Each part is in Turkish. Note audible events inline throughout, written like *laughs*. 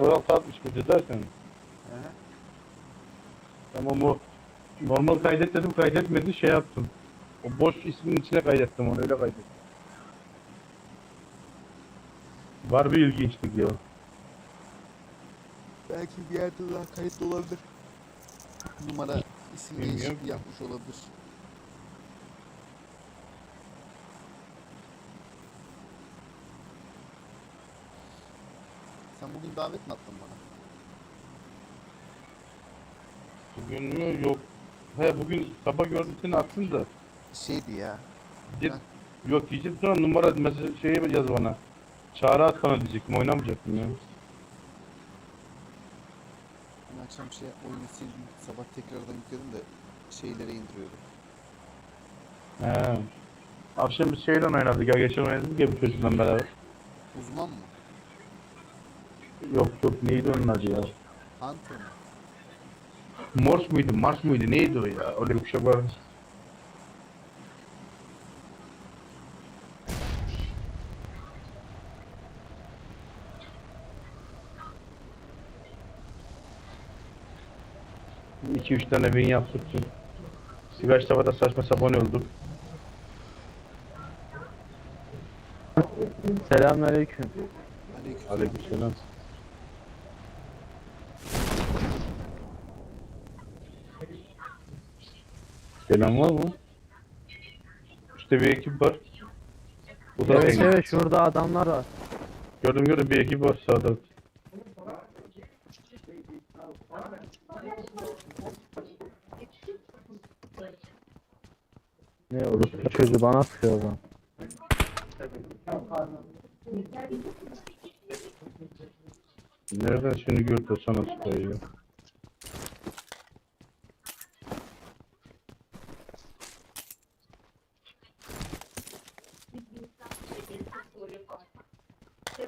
06 61 dersen. Hı hı. Tamam o normal kaydet dedim kaydetmedi şey yaptım. O boş ismin içine kaydettim onu öyle kaydettim. Var bir ilginçlik ya. Belki bir yerde daha kayıtlı olabilir. Numara isim Bilmiyorum değişikliği yapmış olabilir. Bugün davet mi attın bana? Bugün mü? Yok. He bugün sabah gördüm seni attın da. Şeydi ya. Git. Yok diyeceğim sonra numara mesela şey yaz bana. Çağrı at bana diyecektim oynamayacaktım ya. Dün akşam şey oyunu sildim. Sabah tekrardan yükledim de şeylere indiriyordum. He. Akşam biz şeyle oynadık ya geçen oynadık ya bir çocukla beraber. Uzman mı? Yok yok neydi onun adı ya? Hunter mı? Morse muydu Mars mıydı neydi o ya? Öyle bir şey var. İki üç tane win yaptık. Sivas tavada saçma sapan olduk. Selamünaleyküm. Aleyküm. Aleykümselam. Selam var mı? İşte bir ekip var. Bu da Evet evet şurada adamlar var. Gördüm gördüm bir ekip var sağda. Ne olur çocuğu bana sıkıyor o zaman. Nereden şimdi gördü sana sıkıyor ya.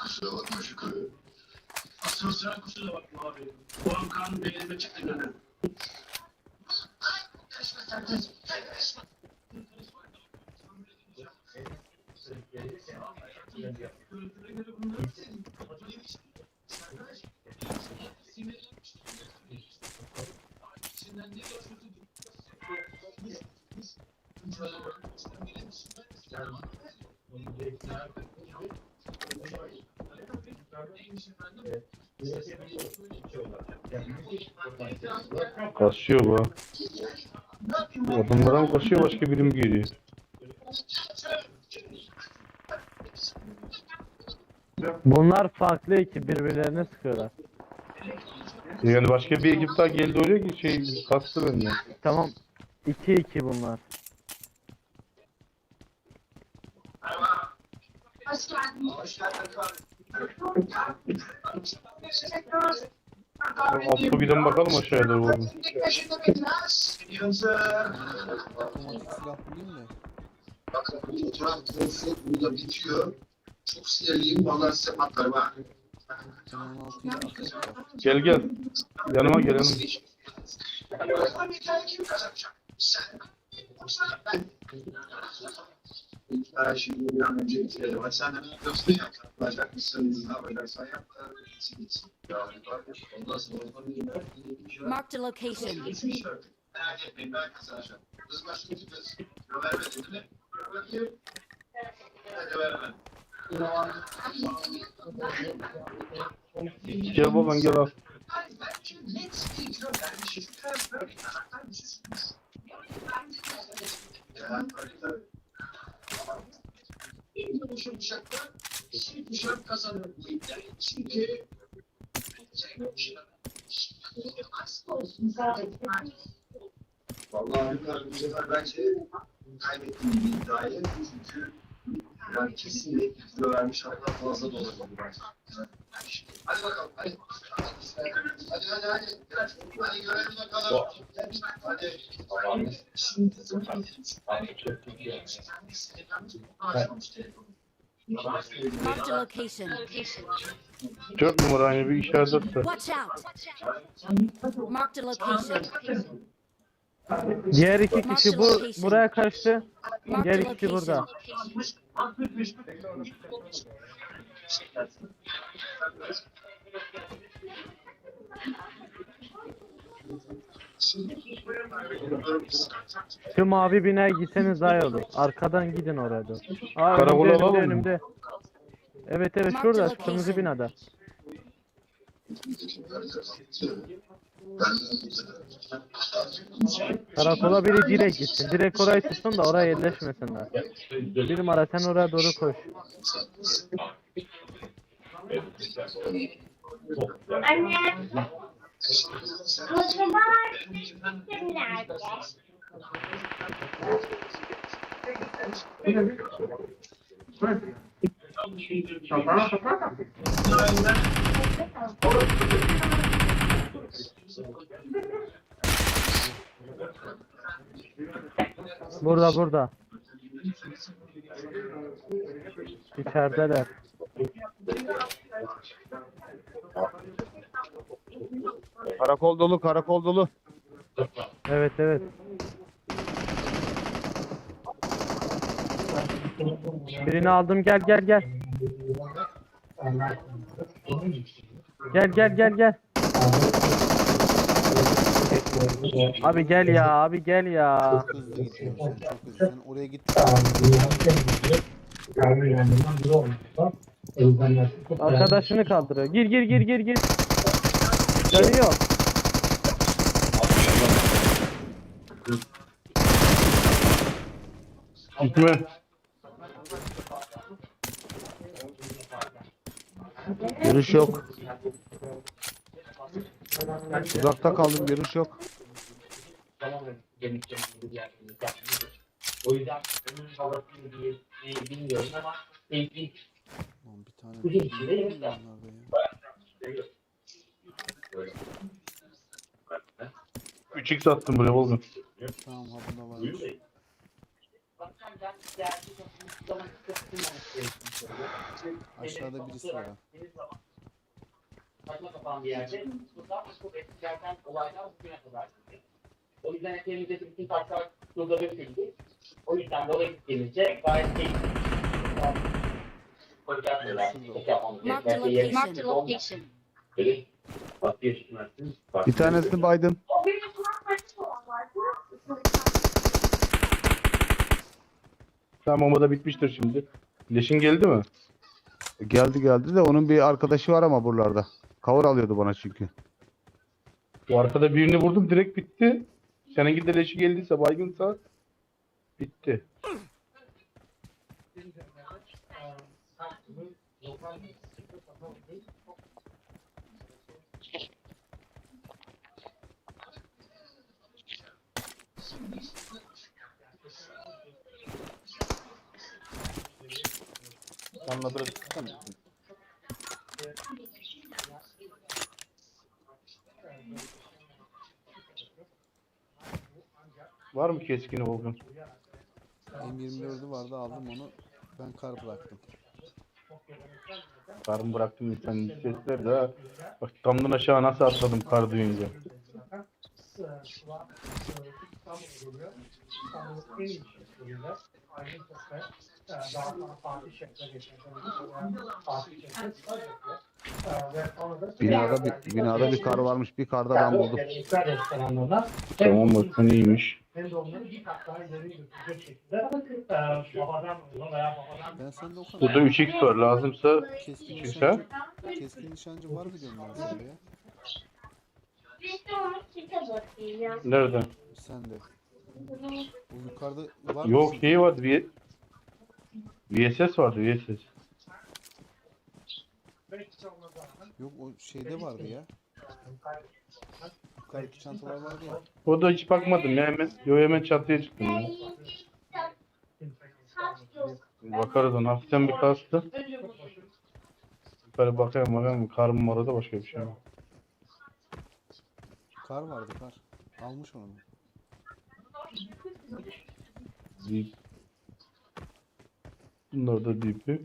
Kusura bakma Şükrü. Asıl sen kusura bakma abi. O an kan beynime çıktı gönül. Karışma sen karışma. Sen karışma. Kasıyor bu. Adamlara mı kasıyor başka biri mi geliyor? Bunlar farklı ekip birbirlerine sıkıyorlar. Yani başka bir ekip daha geldi oraya ki şey kastı benden. Tamam. 2-2 bunlar. Altı giden bakalım aşağıya doğru. oğlum. Otomatik silah bulayım da. Bakın bu fotoğraf trafiği burada bitiyor. Çok sinirliyim. Vallahi size patlarım ha. Sen 16 ile atış var. Gel gel. Yanıma gel yanıma. Sen. Ben. Ben şimdi bir an önce bitirelim. Hadi sen de bir göster yap. Yapacak mısın? Ne yapacaksan yap. Gitsin gitsin. Ondan sonra ondan Marked a location. Merak etmeyin ben kazanacağım. Kız başını tutacağız. Yo vermedin değil mi? Bakayım. Hadi vermem. Gel baban gel al. Şimdi kazanır bu iddiayı. Çünkü Vallahi yukarı bu sefer bence kaybettiğim bir iddiayı çünkü yani kesinlikle kilo vermiş hatta fazla da olabilir bence. Hadi bakalım hadi. Hadi hadi hadi. Hadi görelim bakalım. Hadi. Şimdi Marked a location. Dört numara aynı bir işaret atsa. Watch out. Marked a location. Diğer iki kişi bu buraya kaçtı. Diğer iki kişi burada. Şu mavi binaya gitseniz daha iyi olur. Arkadan gidin oraya doğru. Aa, Karakola önümde, alalım önümde, mı? önümde. Evet evet şurada the kırmızı binada. Karakola biri direkt gitsin. Direkt orayı tutsun da oraya yerleşmesinler. Bir numara sen oraya doğru koş. Anne. Kim nerede? Burada burada. İçerideler. Karakol dolu, karakol dolu. Evet evet. Birini aldım gel gel gel. Gel gel gel gel. Abi gel ya abi gel ya. Çok hızlı gidiyorsun. Çok hızlı. Sen oraya git. Arkadaşını kaldırıyor. Gir gir gir gir gir. Dönüyor. Gitme. Görüş yok. Uzakta kaldım, görüş yok. O yüzden babasını diye bilmiyorum ama Lan bir tane Bu bir değil, şey değil yok mi? bunlarda ya. 3x attım buraya oğlum. Tamam ha bunda varmış. Aşağıda birisi var ha. Saçma sapan bir yerde. Burada çok eskilerden olaylar bugüne kadar gidiyor. O yüzden elimizde bütün taşlar şurada döküldü. O yüzden de oraya gittiğimizde gayet keyifli. Marked a location. Marked a location. Bir tanesini baydım. Tamam o da bitmiştir şimdi. Leşin geldi mi? Geldi geldi de onun bir arkadaşı var ama buralarda. Kavur alıyordu bana çünkü. O arkada birini vurdum direkt bitti. Seninki de leşi geldiyse baygınsa bitti. Tamam. Var mı keskini Volkan? M24'ü vardı aldım onu. Ben kar bıraktım. Karımı bıraktım lütfen sesler de. Bak damdan aşağı nasıl atladım kar duyunca. Binada bir, binada bir kar varmış. Bir karda ben buldum. Tamam bak iyiymiş. Ben sende o kadar. Burada 3x var lazımsa Keskin Üçüncü nişancı, keskin nişancı var mı sana ya? Bir de onu kita bakayım. nerede? Sende. O yukarıda var mı? Yok şey vardı bir VSS vardı VSS. Yok o şeyde vardı ya. Yukarıdaki çantalar vardı ya. O da hiç bakmadım ya hemen. Yo hemen çatıya çıktım ya. Bakarız ona. Hafiften bir kastı. Yukarı bakayım bakayım. Karım orada başka bir şey yok. Kar vardı kar. Almış onu. Deep. Bunlar da deep'i.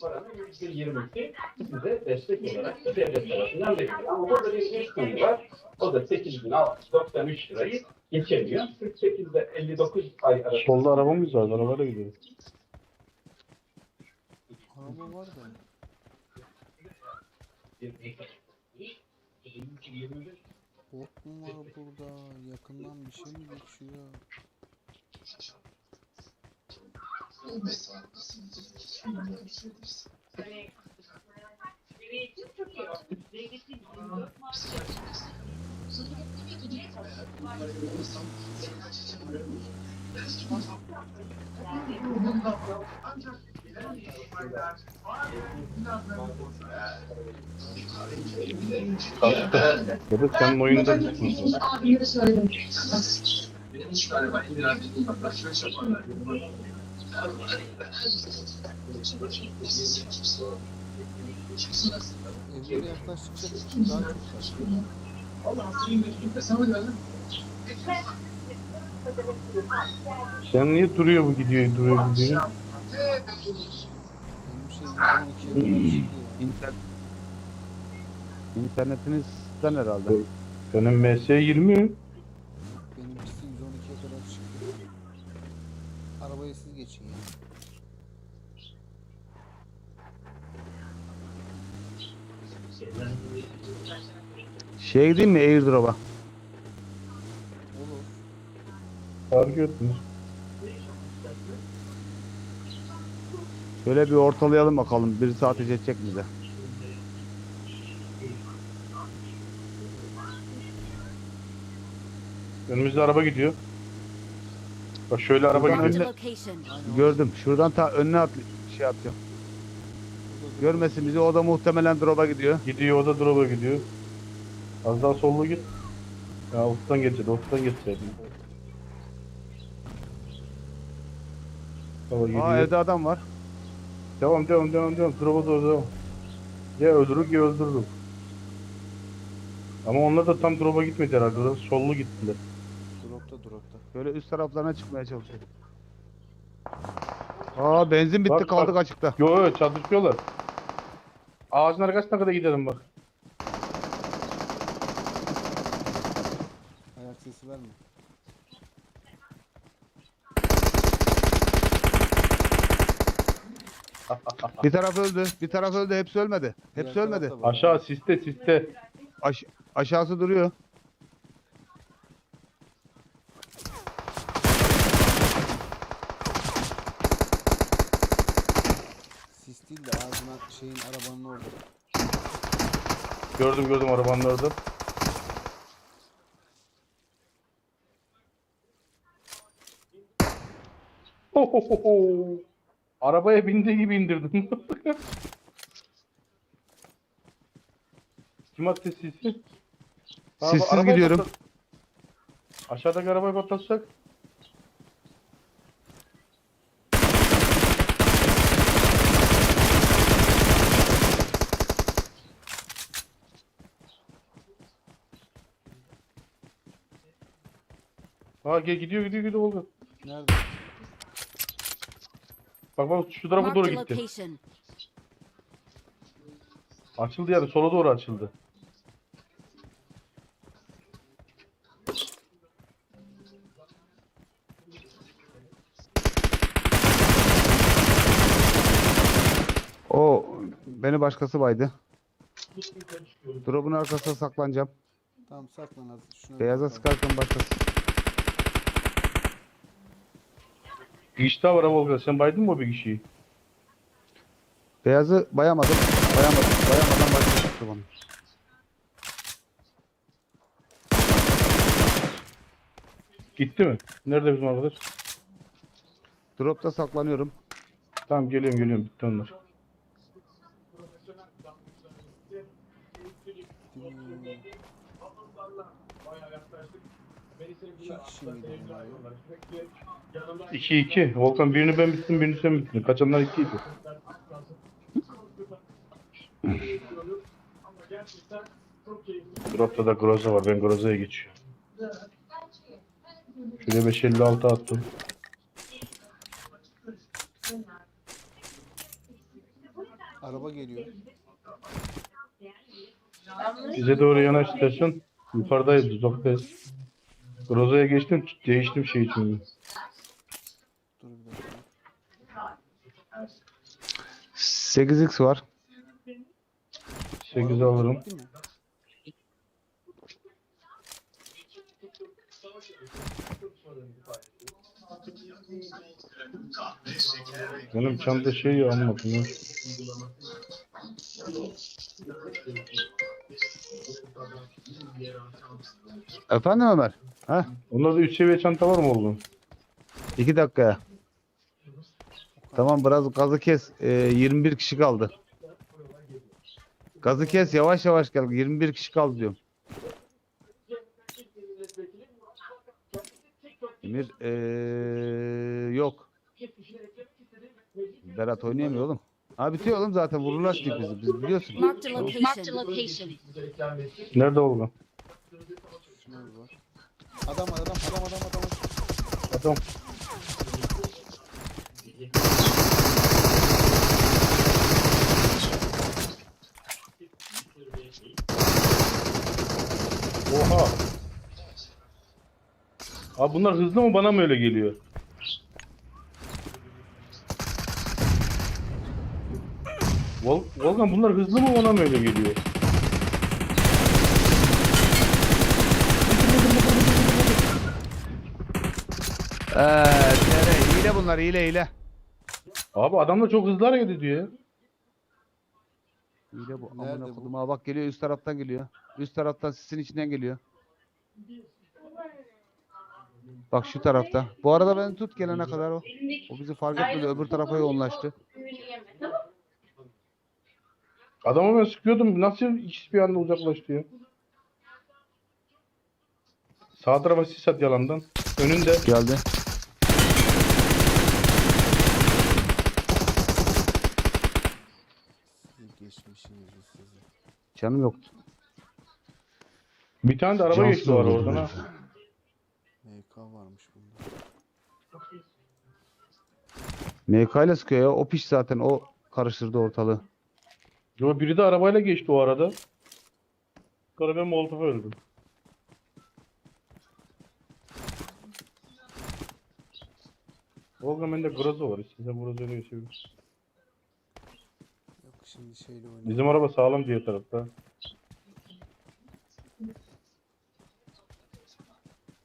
Paranın %20'si size destek olarak devlet tarafından veriliyor. Ama burada bir konu var. O da 8693 lirayı geçemiyor. 48 ile 59 ay arasında Solda arabamız var. Arabayla gidiyoruz. Araba var da. Bot mu var burada? Yakından bir şey mi geçiyor? Da senin oyunda mısın? Abime de söyledim. Benim hiç galiba şey yaparlar. Evlere yaklaştıkça daha çok var. Sen niye duruyor bu gidiyor duruyor gidiyor? Benim 12'ye kadar çıkıyor. İnter... İnternetinizden herhalde. Benim MS 20. Şeye gideyim mi airdrop'a? Fark ettiniz. Şöyle bir ortalayalım bakalım. Birisi ateş edecek bize. Önümüzde araba gidiyor. Bak şöyle araba Buradan gidiyor. Gördüm. Şuradan ta önüne at şey atıyorum. Görmesin bizi. O da muhtemelen drop'a gidiyor. Gidiyor o da drop'a gidiyor. Az daha sollu git. Ya ufuktan geçecekti. Ufuktan geçecekti. Baba Aa gidiyor. evde adam var. Devam devam devam devam. Drop'a doğru devam. Ya öldürürük ya öldürürük. Ama onlar da tam drop'a gitmedi herhalde. Orası sollu gittiler. Dropta dropta. Böyle üst taraflarına çıkmaya çalışıyor. Aa benzin bitti Bak, kaldık bak. açıkta. Yo yo çatışıyorlar. Ağacın arkasına kadar gidelim bak. Sesi verme. Bir taraf öldü. Bir taraf öldü. Hepsi ölmedi. Hepsi Diğer ölmedi. tarafta var. Aşağı siste siste. Aş- aşağısı duruyor. Sis değil de ağzına şeyin arabanın orada. Gördüm gördüm arabanın orada. Ohohoho. Arabaya bindiği gibi indirdim. *laughs* Kim attı sisi? Ha, arabayı gidiyorum. patlat- Aşağıdaki arabayı patlatsak. Ha gel gidiyor gidiyor gidiyor oldu. Nerede? Bak bak şu tarafa doğru gitti. Açıldı yani sola doğru açıldı. O beni başkası baydı. Drop'un arkasına saklanacağım. Tamam saklan az. Şuna bir Beyaza bakalım. sıkarken başkası. Bir kişi daha var Volkan. Sen baydın mı o bir kişiyi? Beyazı bayamadım. Bayamadım. Bayamadan başka çıktı bana. Gitti mi? Nerede bizim arkadaş? Drop'ta saklanıyorum. Tamam geliyorum geliyorum bitti onlar. İki kişi miydi bunlar ya? 2-2. Volkan birini ben bittim birini sen bittin. Kaçanlar 2 idi. Drop'ta da Groza var. Ben Groza'ya geçiyorum. Şuraya 556 attım. Araba geliyor. Bize doğru yanaş istersen. Yukarıdayız, uzaktayız. Groza'ya geçtim, değiştim şey için. Dur bir dakika. 8x var. 8 alırım. Değil mi? Benim çanta şey ya. Efendim Ömer? Ha? Onlarda 3 seviye çanta var mı oğlum? 2 dakikaya. Tamam biraz gazı kes. Ee, 21 kişi kaldı. Gazı kes yavaş yavaş gel. 21 kişi kaldı diyorum. Emir ee, yok. Berat oynayamıyor oğlum. Ha bitiyor oğlum zaten vururlar ki bizi. Biz biliyorsun. Marked a location. Nerede oğlum? Şunlar var. Adam adam adam adam adam. Adam. Oha. Abi bunlar hızlı mı bana mı öyle geliyor? Vol Volkan bunlar hızlı mı bana mı öyle geliyor? Eee TR hile bunlar hile hile. Abi adamlar çok hızlı hareket ediyor ya. Hile bu. Nerede Amına bu? kodum. Ha bak geliyor üst taraftan geliyor. Üst taraftan sisin içinden geliyor. Bak şu tarafta. Bu arada beni tut gelene kadar o. O bizi fark etmedi. Öbür tarafa yoğunlaştı. Adama ben sıkıyordum. Nasıl ikisi bir anda uzaklaştı ya? Sağ tarafa sis at yalandan. Önünde. Geldi. Canım yoktu. Bir tane de araba Cansız geçti o ara oldu oradan ha. MK varmış bunda. MK ile sıkıyor ya. O piş zaten. O karıştırdı ortalığı. Yo biri de arabayla geçti o arada. Sonra ben Molotov öldüm. Volkan bende Groza var. İstersen Groza ile geçebiliriz. Şimdi şeyle oynuyor. Bizim araba sağlam diye tarafta.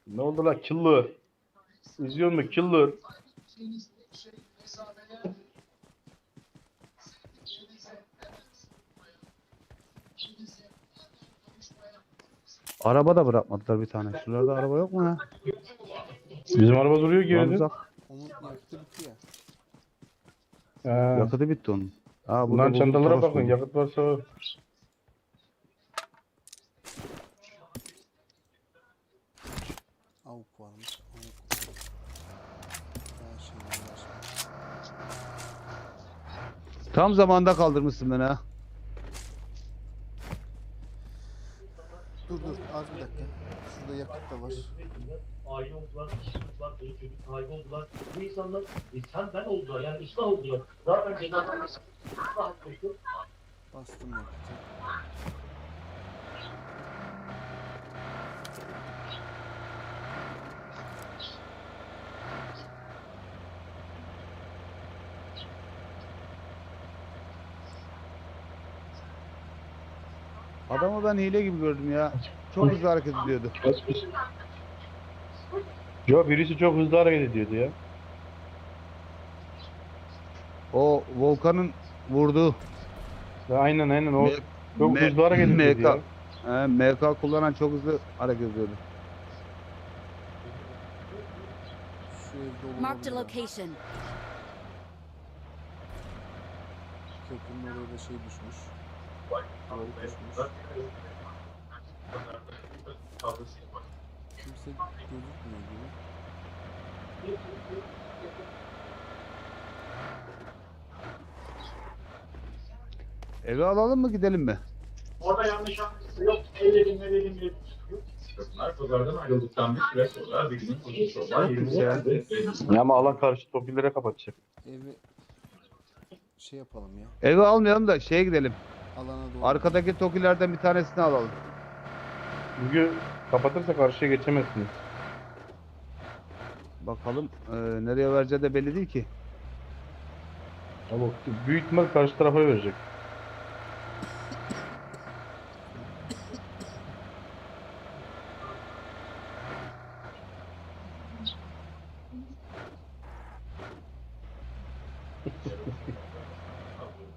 Ne oldu la killer? İzliyor mu killer? Araba da bırakmadılar bir tane. Şuralarda araba yok mu ya? Bizim araba duruyor geride. Onun bitti ya. Yakıtı bitti onun. Burada Bundan bozuk çantalara Toros bakın. buldum. Yakıt varsa var. Avuk varmış. Avuk. Daha şeyler uğraşmış. Tam zamanda kaldırmışsın beni ha. Dur dur az bir dakika. Şurada yakıt da var. Aile oldular, işimiz var, çocuk çocuk sahibi oldular. Bu insanlar e, sen ben oldular, yani ıslah oldular. Zaten cezadan etmiştim. Bastım yakıtı. Adamı ben hile gibi gördüm ya. Çok hızlı hareket ediyordu. Yo birisi çok hızlı hareket ediyordu ya. O Volkan'ın vurduğu Ya aynen aynen o M- çok M- hızlı hareket ediyordu MK. ya. He, MK kullanan çok hızlı hareket ediyordu. Marked a location. Köprünün oraya da şey düşmüş. Kimse gözükmüyor gibi. Eve alalım mı gidelim mi? Orada yanlış anlaşılma yok. Elledim elledim elledim. Kadınlar pazardan ayrıldıktan bir süre sonra bir Yok ya. geldi. Ya ama alan karşı topilere kapatacak. Evi şey yapalım ya. Eve almayalım da şeye gidelim. Alana doğru. Arkadaki tokilerden bir tanesini alalım. Çünkü kapatırsa karşıya geçemezsiniz. Bakalım eee, nereye vereceği de belli değil ki. Ama büyük ihtimal karşı tarafa verecek.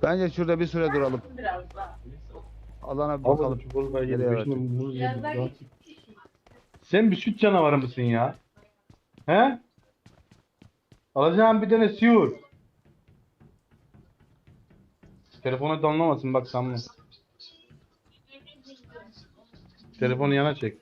Bence şurada bir süre duralım. Alana bir bakalım. Nereye verecek? Sen bir süt canavarı mısın ya? He? Alacağım bir tane siyur. Telefona damlamasın bak sanma. Telefonu yana çek.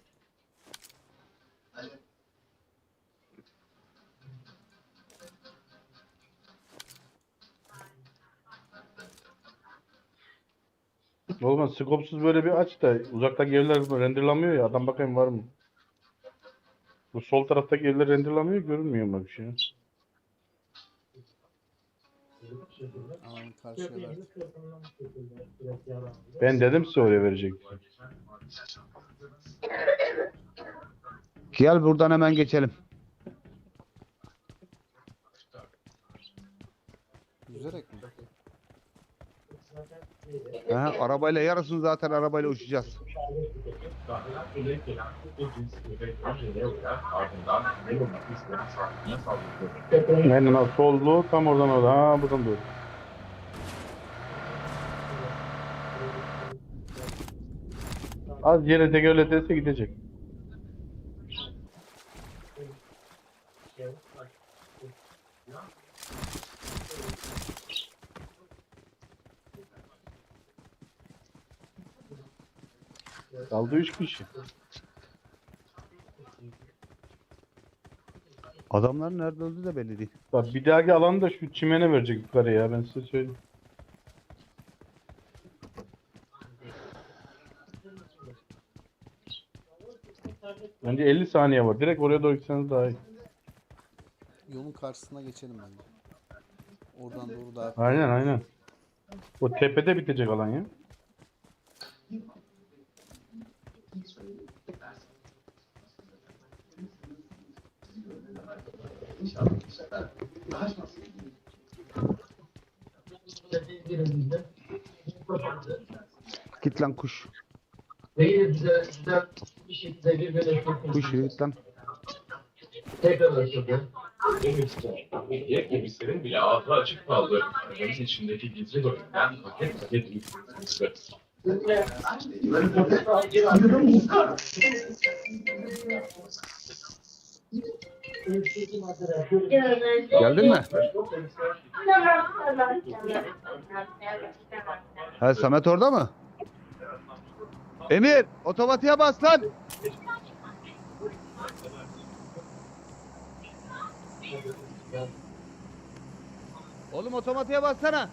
Skopsuz böyle bir aç da uzaktaki evler renderlanmıyor ya adam bakayım var mı? Bu sol taraftaki evler renderlanmıyor görünmüyor mu bir şey? Karşıya. Ben dedim size oraya verecek. Gel buradan hemen geçelim. Yüzerek? Aha, arabayla yarısını zaten arabayla uçacağız. Dahil kuzey gelen bu cins köpek önce uyar ardından ne olmak isteyen sahibine saldırıyor. Aynen abi soldu tam oradan orada ha buradan doğru. Az yere tekerle dese gidecek. Kaldı 3 kişi. Adamlar nerede öldü de belli değil. Bak bir dahaki alanı da şu çimene verecek yukarı ya ben size söyleyeyim. Bence 50 saniye var. Direkt oraya doğru gitseniz daha iyi. Yolun karşısına geçelim bence. Oradan doğru daha Aynen aynen. O tepede bitecek alan ya. Git lan kuş. Değil bize güzel bir şekilde birbirine Kuş yürü git lan. tekrar açıldı. Gemisi, gemisinin bile ağzı açık kaldı. Arabanın içindeki gizli bölümden paket paket yükseldi. Geldin mi? Tamam tamam tamam. Ha Samet orada mı? Emir otomatiğe bas lan. Oğlum otomatiğe bassana.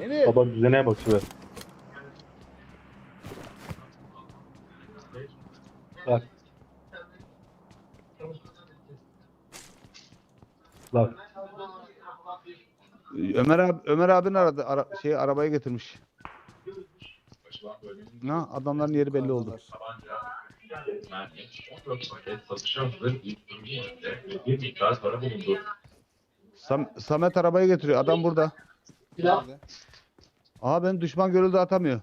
Emir. Baba düzene bakıyor. Bak. Bak. Ömer abi Ömer abin aradı. Ara, şey arabayı getirmiş. Ha adamların yeri belli oldu. Aldılar. 14 paket satışa hazır bir ürünle bir miktar para bulundu. Sam, Samet arabayı getiriyor. Adam burada. Nerede? Aha ben düşman görüldü atamıyor.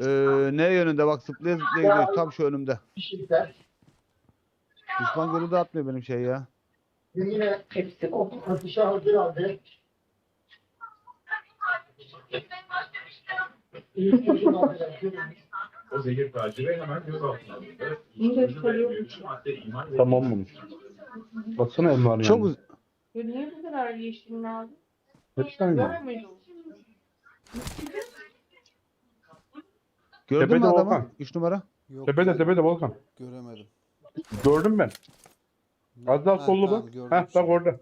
Ee, ne yönünde bak zıplaya zıplaya gidiyor tam şu önümde. Düşman görüldü atmıyor benim şey ya. yine hepsi o satışa hazır halde. O zehir taciri hemen gözaltına alındı. Madde iman ve Tamam mı? Baksana Emrah'ın Çok yanına. uz- Ya niye bu kadar geçtin abi? Mi? mıydı? Gördün Tepede mü adamı? Volkan. 3 numara. Yok Tepede gö- tepede Volkan. Göremedim. Gördüm ben. Az daha Ha, sollu tamam, bak. gördüm Heh bak şimdi. orada.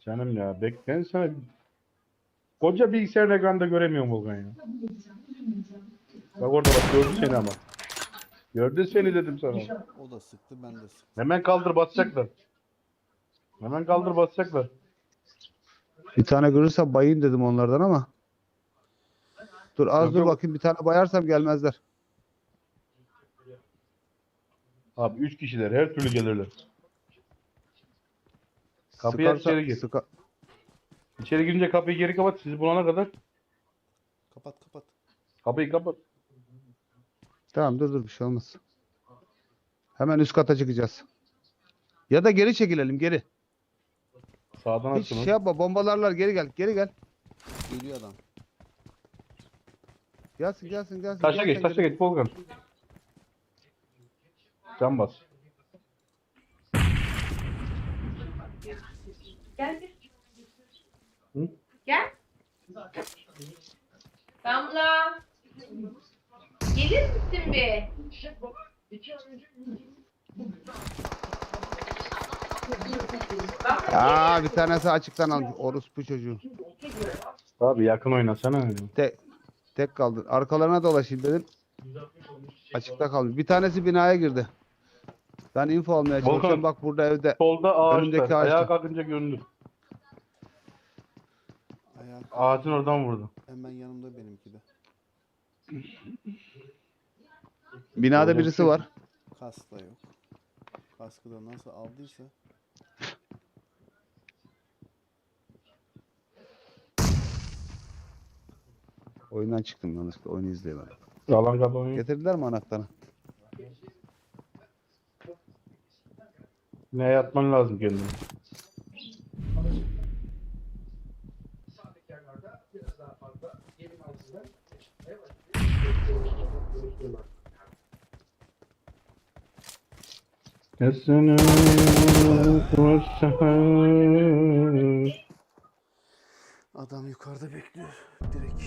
Canım ya bek ben sana koca bilgisayar ekranda göremiyorum Volkan ya. Bak orada bak gördü seni ama. Gördü seni dedim sana. O da sıktı ben de sıktım. Hemen kaldır basacaklar. Hemen kaldır basacaklar. Bir tane görürsem bayayım dedim onlardan ama. Dur az Yok, dur yok. bakayım bir tane bayarsam gelmezler. Abi üç kişiler her türlü gelirler. Kapıyı aç, içeri gir. sıka- İçeri girince kapıyı geri kapat. Sizi bulana kadar Kapat kapat. kapıyı kapat. Tamam dur dur bir şey olmaz. Hemen üst kata çıkacağız. Ya da geri çekilelim geri. Sağdan Hiç açın. şey yapma bombalarlar geri gel geri gel. Geliyor adam. Gelsin gelsin gelsin. Taşa geç, taşa geç Volkan. Can bas. Gel bir. Hı? Gel. Damla. Gelir misin bir? Aa bir tanesi açıktan almış. Orospu çocuğu. Abi yakın oynasana. Tek, tek kaldı. Arkalarına dolaşayım dedim. Açıkta kalmış. Bir tanesi binaya girdi. Ben info almaya Volkan. çalışıyorum. Bak burada evde. Solda Önündeki ağaçta. ağaçta. Ayağa kalkınca göründü. Ayağı Ağacın oradan vurdu. hemen yanımda benimki de. Binada bir birisi şey. var. Kask da yok. Kaskı da nasıl aldıysa. Oyundan çıktım yanlışlıkla. Oyunu izleyemedim. Yalan kadar oynuyor. Getirdiler mi anahtarı? Ne yatman lazım kendine. Çıkmaya Esene Adam yukarıda bekliyor. Direkt.